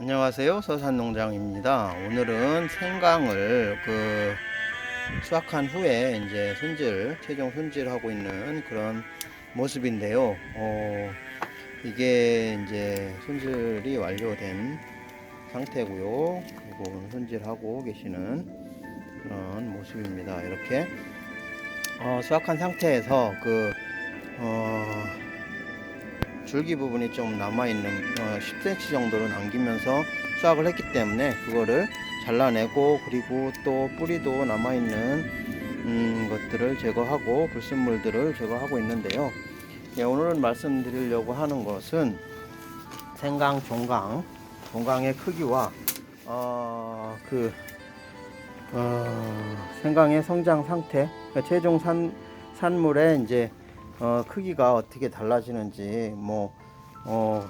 안녕하세요. 서산농장입니다. 오늘은 생강을 그 수확한 후에 이제 손질 최종 손질하고 있는 그런 모습인데요. 어, 이게 이제 손질이 완료된 상태고요. 그리고 손질하고 계시는 그런 모습입니다. 이렇게 어, 수확한 상태에서 그 어, 줄기 부분이 좀 남아있는 어, 10cm 정도로 남기면서 수확을 했기 때문에 그거를 잘라내고 그리고 또 뿌리도 남아있는 음, 것들을 제거하고 불순물들을 제거하고 있는데요. 예, 오늘은 말씀드리려고 하는 것은 생강, 종강, 종강의 크기와 어, 그 어, 생강의 성장 상태, 그러니까 최종 산, 산물의 이제 어, 크기가 어떻게 달라지는지 뭐 어,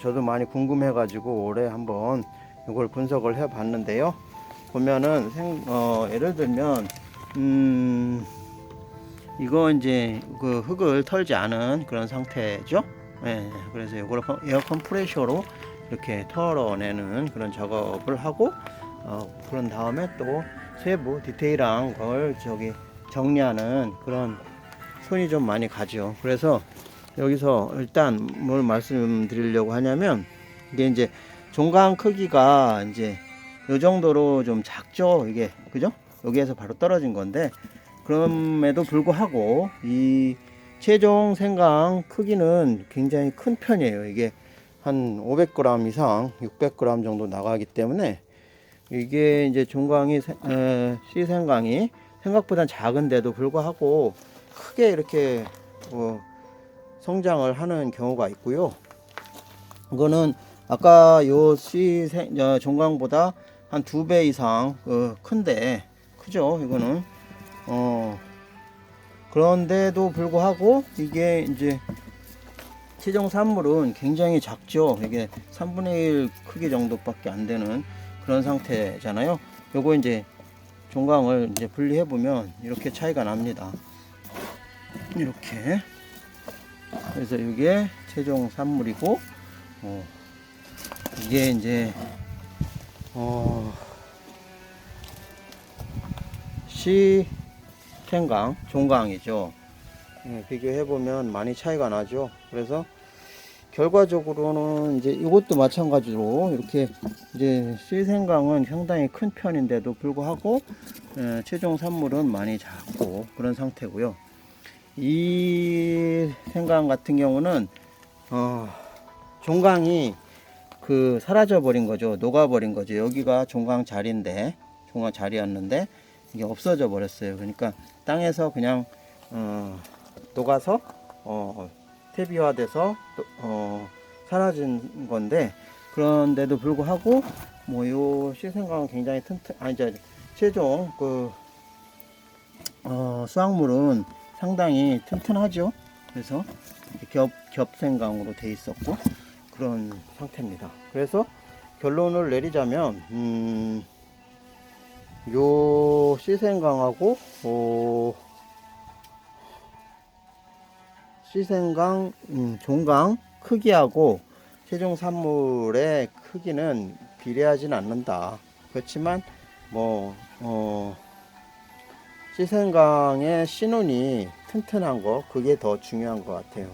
저도 많이 궁금해 가지고 올해 한번 이걸 분석을 해 봤는데요. 보면은 생, 어, 예를 들면 음, 이거 이제 그 흙을 털지 않은 그런 상태죠. 예, 그래서 이걸 컴- 에어 컴프레셔로 이렇게 털어내는 그런 작업을 하고 어, 그런 다음에 또 세부 디테일한 걸 저기 정리하는 그런 손이 좀 많이 가죠. 그래서 여기서 일단 뭘 말씀드리려고 하냐면 이게 이제 종강 크기가 이제 요 정도로 좀 작죠. 이게 그죠? 여기에서 바로 떨어진 건데 그럼에도 불구하고 이 최종 생강 크기는 굉장히 큰 편이에요. 이게 한 500g 이상, 600g 정도 나가기 때문에 이게 이제 종강이 세- 에, 씨 생강이 생각보다 작은데도 불구하고 크게 이렇게 어, 성장을 하는 경우가 있고요. 이거는 아까 요씨 종강보다 한 두 배 이상 어, 큰데 크죠. 이거는 어 그런데도 불구하고 이게 이제 최종 산물은 굉장히 작죠. 이게 3분의 1 크기 정도밖에 안 되는 그런 상태잖아요. 요거 이제 종강을 이제 분리해 보면 이렇게 차이가 납니다. 이렇게. 그래서 이게 최종 산물이고 어, 이게 이제 어, 시 생강 종강이죠. 예, 비교해 보면 많이 차이가 나죠. 그래서 결과적으로는 이제 이것도 마찬가지로 이렇게 이제 시생강은 상당히 큰 편인데도 불구하고 예, 최종 산물은 많이 작고 그런 상태고요. 이 생강 같은 경우는 어, 종강이 그 사라져 버린 거죠. 녹아 버린 거죠. 여기가 종강 자리인데 종강 자리였는데 이게 없어져 버렸어요. 그러니까 땅에서 그냥 어, 녹아서 어, 퇴비화돼서 또, 어, 사라진 건데 그런데도 불구하고 뭐요 시생강은 굉장히 튼튼 아니 저 최종 그 어, 수확물은 상당히 튼튼하죠. 그래서 겹 겹생강으로 돼 있었고 그런 상태입니다. 그래서 결론을 내리자면 음, 요 시생강하고 어, 시생강, 음, 종강 크기하고 최종 산물의 크기는 비례하진 않는다. 그렇지만 뭐 어, 시생강의 신운이 튼튼한 거 그게 더 중요한 것 같아요.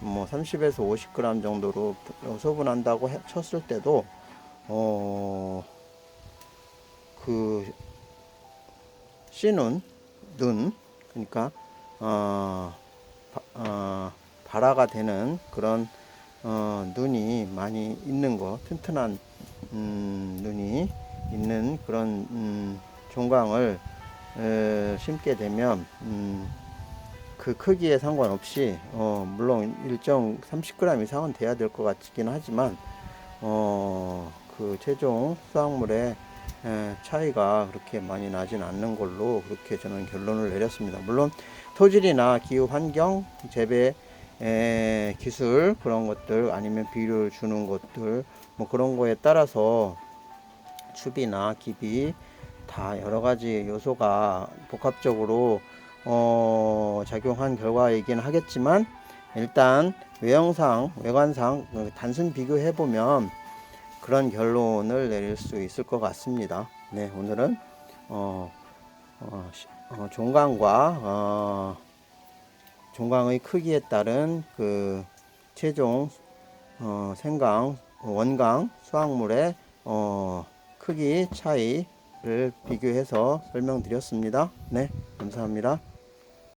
뭐 30에서 50g 정도로 소분한다고 해- 쳤을 때도 어, 그 씨눈 눈 그러니까 어, 바, 어, 발화가 되는 그런 어, 눈이 많이 있는 거 튼튼한 음, 눈이 있는 그런 음, 종강을 에, 심게 되면 음, 그 크기에 상관없이 어, 물론 일정 30g 이상은 돼야 될 것 같긴 하지만 어, 그 최종 수확물의 에, 차이가 그렇게 많이 나진 않는 걸로 그렇게 저는 결론을 내렸습니다. 물론 토질이나 기후 환경, 재배 에, 기술 그런 것들 아니면 비료를 주는 것들 뭐 그런 거에 따라서 추비나 기비 다 여러 가지 요소가 복합적으로 어, 작용한 결과이긴 하겠지만 일단 외형상 외관상 그 단순 비교해 보면 그런 결론을 내릴 수 있을 것 같습니다. 네, 오늘은 어, 어, 시- 어, 종강과 어, 종강의 크기에 따른 그 최종 어, 생강, 원강, 수확물의 어, 크기 차이를 비교해서 설명드렸습니다. 네, 감사합니다.